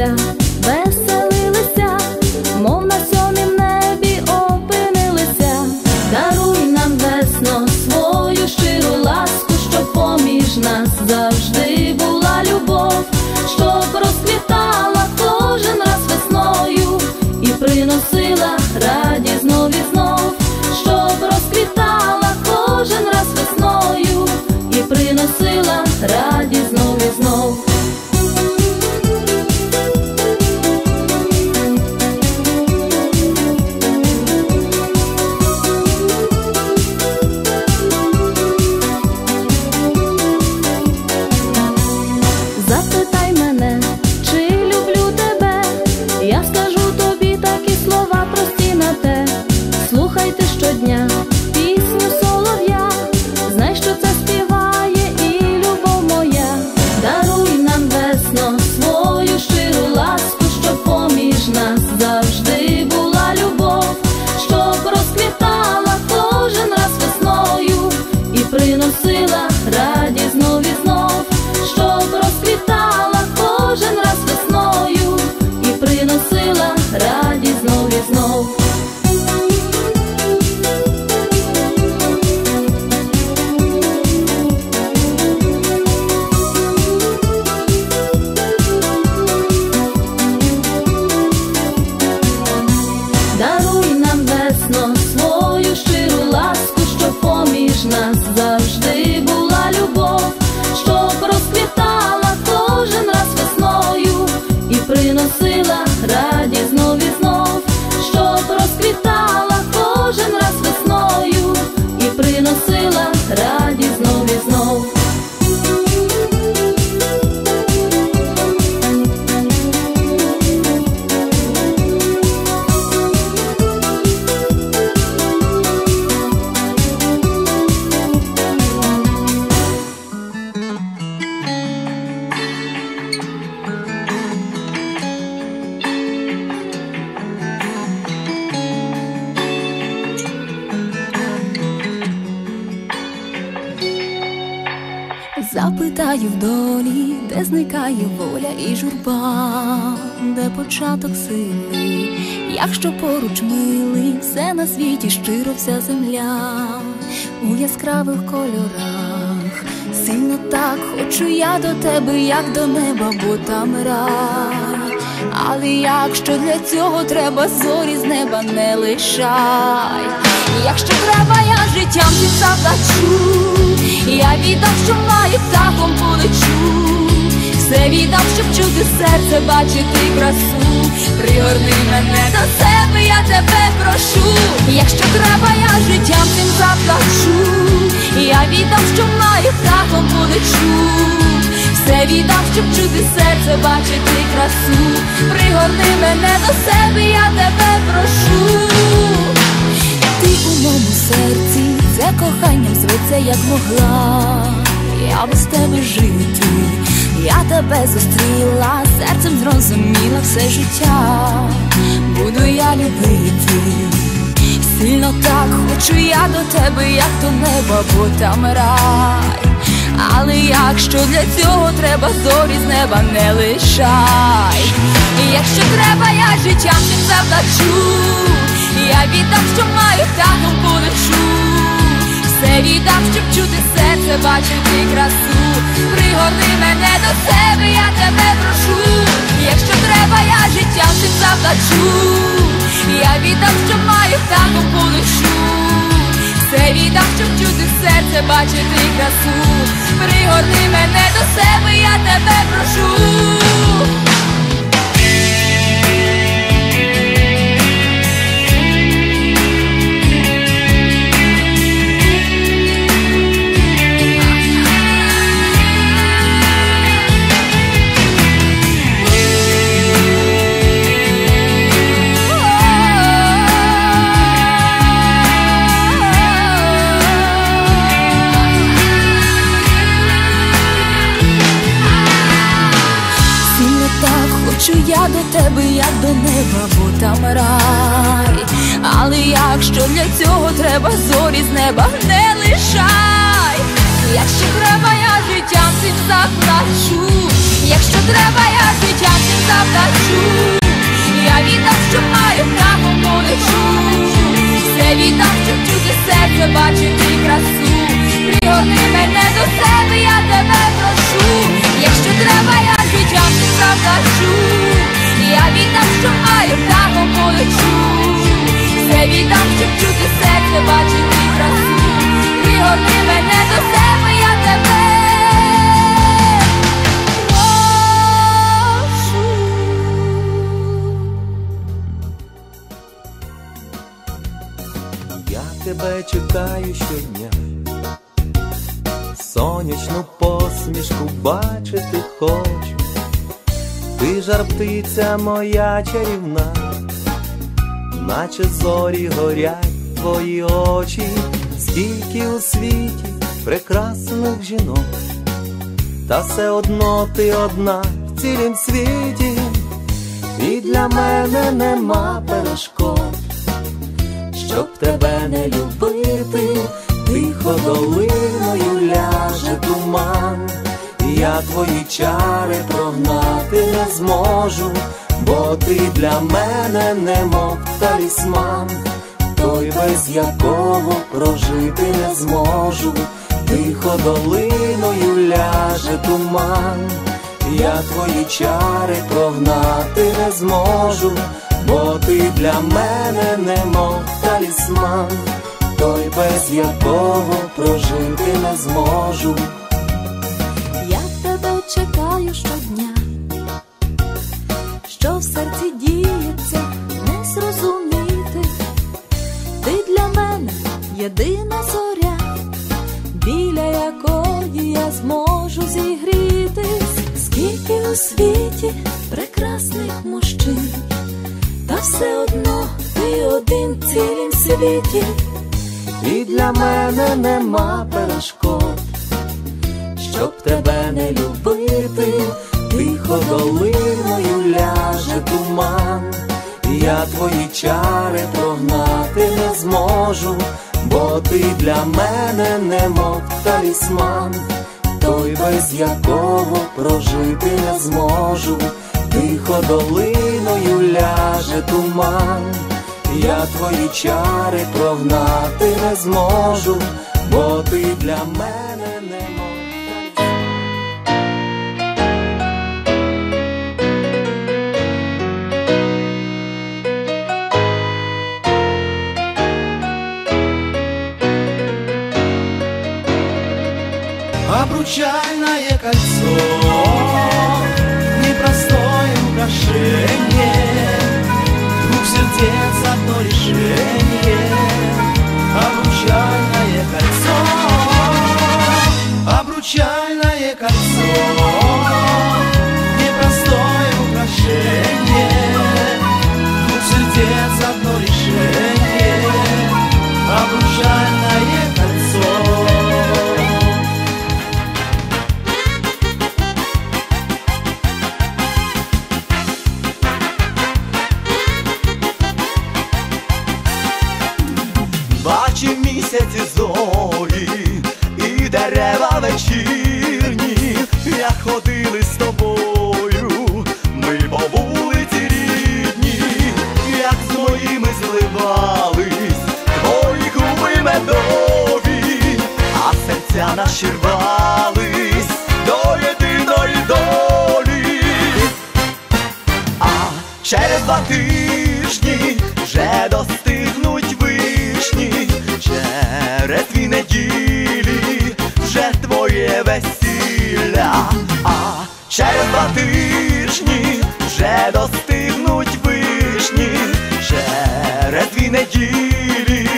casa dado un Запитаю в долі, де зникає воля і журба, де початок сили, якщо поруч милий, все на світі щиро вся земля. У яскравих кольорах, сильно так хочу я до тебе, як до неба, бо там рай. Але якщо для цього треба зорі з неба не лишай, якщо треба, я життям ти заплачу, я віддам, що маю птахом полечу, все віддам, щоб чути серце, бачити красу, пригорни мене до себе, я тебе прошу, якщо треба, я життям тим заплачу, я віддам, що маю птахом полечу. Все віддам, щоб чути серце, бачити красу, пригорни мене до себе, я тебе прошу. Ти у моєму серці, це коханням зветься, як могла. Я без тебе жити, я тебе зустріла, серцем зрозуміла все життя, буду я любити. Сильно так хочу я до тебе, як до неба, бо там рай. Але якщо для цього треба зорі з неба не лишай, І якщо треба, я життям тим заплачу, я віддам, що маю, птахом полечу, все віддам, щоб чути серце, бачити красу, пригорни мене до себе, я тебе прошу, якщо треба, я життям тим заплачу, я віддам, що маю, птахом полечу. Все віддам, щоб чути серце, бачити красу, пригорни мене до себе, я тебе прошу. Хочу я до тебе, як до неба, бо там рай. Але якщо для цього треба зорі з неба не лишай, якщо треба, я життям цим заплачу, якщо треба, я життям цим заплачу, я віддам, що маю право полечу, все віддам, щоб чути серце, бачити красу, пригорни мене до себе, я тебе прошу, якщо треба, я життям цим заплачу, я віддам, що маю право полечу, все віддам, щоб чути серце, бачити красу, пригорни мене до себе, я тебе. Я тебе чекаю щодня, сонячну посмішку бачити хочу, ти жар птиця моя чарівна, наче зорі горять твої очі, скільки у світі прекрасних жінок, та все одно ти одна в цілім світі, і для мене нема перешкод. Щоб тебе не любити, тихо долиною ляже туман, я твої чари прогнати не зможу, бо ти для мене немов талісман, той, без якого прожити не зможу, тихо долиною ляже туман. Я твої чари прогнати не зможу, бо ти для мене немов талісман, той, без якого прожити не зможу. У світі прекрасних мужчин, та все одно ти один в цілім світі. І для мене нема перешкод, щоб тебе не любити, тихо долиною ляже туман, я твої чари прогнати не зможу, бо ти для мене немов талісман, той, без якого прожити не зможу, тихо долиною ляже туман, я твої чари прогнати не зможу, бо ти для мене Обручальное кольцо. Непростое украшение. Двух сердец одно решение. Обручальное кольцо. Обручальное кольцо місяці зорі і дерева вечірні, як ходили з тобою, ми по вулиці рідні, як з моїми зливались, твої губи медові, а серця наші рвались до єдиної долі. А через два тижні вже через дві неділі вже твоє весілля, а через два тижні вже достигнуть вишні, через дві неділі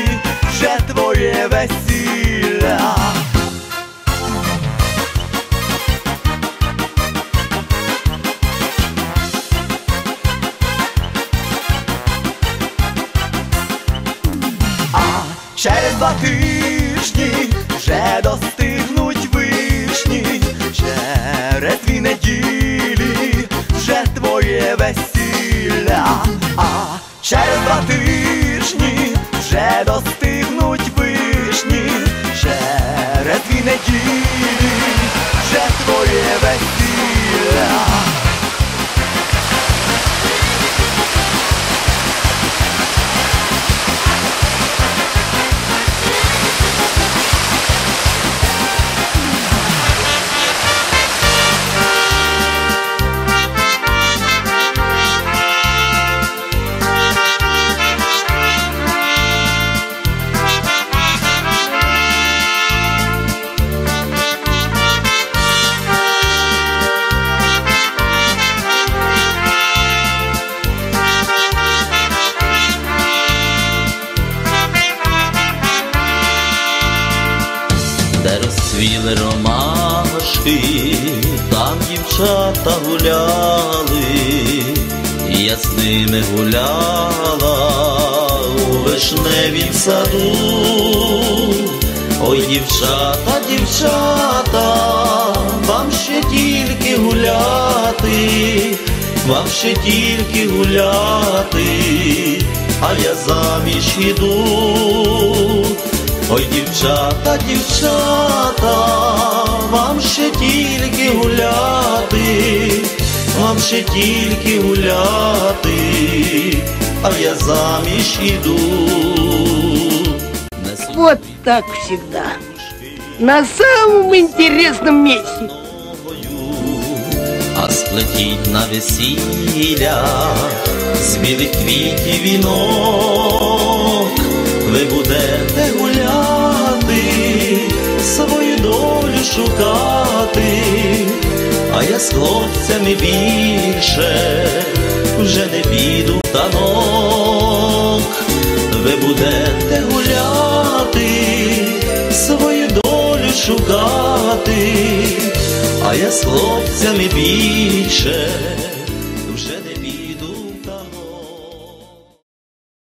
вже твоє весілля. Твоє весілля, а через два тижні вже достигнуть вишні, через дві неділі розцвіли ромашки, там дівчата гуляли, я з ними гуляла у вишневім саду. Ой, дівчата, дівчата, вам ще тільки гуляти, вам ще тільки гуляти, а я заміж іду. Ой, дівчата, дівчата, вам ще тільки гуляти, вам ще тільки гуляти, а я заміж іду. Вот так всегда. На самом интересном месте. новою, а сплетіть на весілля з білих квітів вінок, ви будете шукати, а я з хлопцями більше вже не піду в танок, ви будете гуляти, свою долю шукати, а я з хлопцями більше